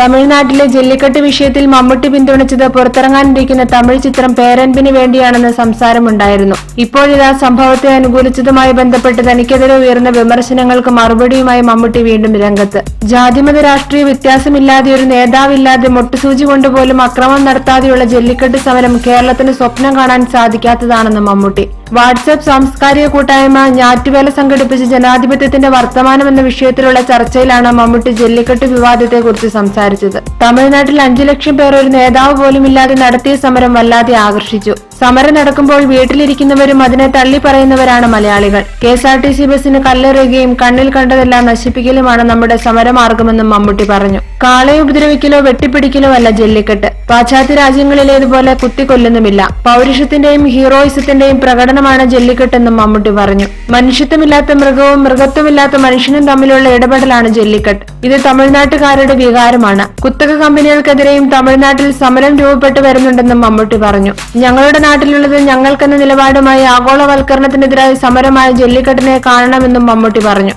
തമിഴ്നാട്ടിലെ ജല്ലിക്കെട്ട് വിഷയത്തിൽ മമ്മൂട്ടി പിന്തുണച്ചത് പുറത്തിറങ്ങാനിരിക്കുന്ന തമിഴ് ചിത്രം പേരൻപിന് വേണ്ടിയാണെന്ന് സംസാരമുണ്ടായിരുന്നു. ഇപ്പോഴിതാ സംഭവത്തെ അനുകൂലിച്ചതുമായി ബന്ധപ്പെട്ട് തനിക്കെതിരെ ഉയർന്ന വിമർശനങ്ങൾക്ക് മറുപടിയുമായി മമ്മൂട്ടി വീണ്ടും രംഗത്ത്. ജാതിമത രാഷ്ട്രീയ വ്യത്യാസമില്ലാതെ ഒരു നേതാവില്ലാതെ മുട്ടുസൂചി കൊണ്ടുപോലും അക്രമം നടത്താതെയുള്ള ജല്ലിക്കെട്ട് സമരം കേരളത്തിന് സ്വപ്നം കാണാൻ സാധിക്കാത്തതാണെന്ന് മമ്മൂട്ടി. വാട്സ്ആപ്പ് സാംസ്കാരിക കൂട്ടായ്മ ഞാറ്റുവേല സംഘടിപ്പിച്ച ജനാധിപത്യത്തിന്റെ വർത്തമാനം എന്ന വിഷയത്തിലുള്ള ചർച്ചയിലാണ് മമ്മൂട്ടി ജല്ലിക്കെട്ട് വിവാദത്തെക്കുറിച്ച് സംസാരിച്ചത്. തമിഴ്നാട്ടിൽ അഞ്ചു ലക്ഷം പേർ ഒരു നേതാവ് പോലും ഇല്ലാതെ നടത്തിയ സമരം വല്ലാതെ ആകർഷിച്ചു. സമരം നടക്കുമ്പോൾ വീട്ടിലിരിക്കുന്നവരും അതിനെ തള്ളി പറയുന്നവരാണ് മലയാളികൾ. K S R T C ബസിന് കല്ലെറിയുകയും കണ്ണിൽ കണ്ടതെല്ലാം നശിപ്പിക്കലുമാണ് നമ്മുടെ സമരമാർഗമെന്നും മമ്മൂട്ടി പറഞ്ഞു. കാളയെ ഉപദ്രവിക്കലോ വെട്ടിപ്പിടിക്കലോ അല്ല ജെല്ലിക്കെട്ട്. പാശ്ചാത്യ രാജ്യങ്ങളിലേതുപോലെ കുത്തിക്കൊല്ലുന്നുമില്ല. പൗരുഷത്തിന്റെയും ഹീറോയിസത്തിന്റെയും പ്രകടനമാണ് ജെല്ലിക്കെട്ടെന്നും മമ്മൂട്ടി പറഞ്ഞു. മനുഷ്യത്വമില്ലാത്ത മൃഗവും മൃഗത്വമില്ലാത്ത മനുഷ്യനും തമ്മിലുള്ള ഇടപെടലാണ് ജെല്ലിക്കെട്ട്. ഇത് തമിഴ്നാട്ടുകാരുടെ വികാരമാണ്. കുത്തക കമ്പനികൾക്കെതിരെയും തമിഴ്നാട്ടിൽ സമരം രൂപപ്പെട്ടു വരുന്നുണ്ടെന്നും മമ്മൂട്ടി പറഞ്ഞു. ഞങ്ങളുടെ നാട്ടിലുള്ളത് ഞങ്ങൾക്കെന്ന നിലപാടുമായി ആഗോളവൽക്കരണത്തിനെതിരായ സമരമായ ജല്ലിക്കെട്ടിനെ കാണണമെന്നും മമ്മൂട്ടി പറഞ്ഞു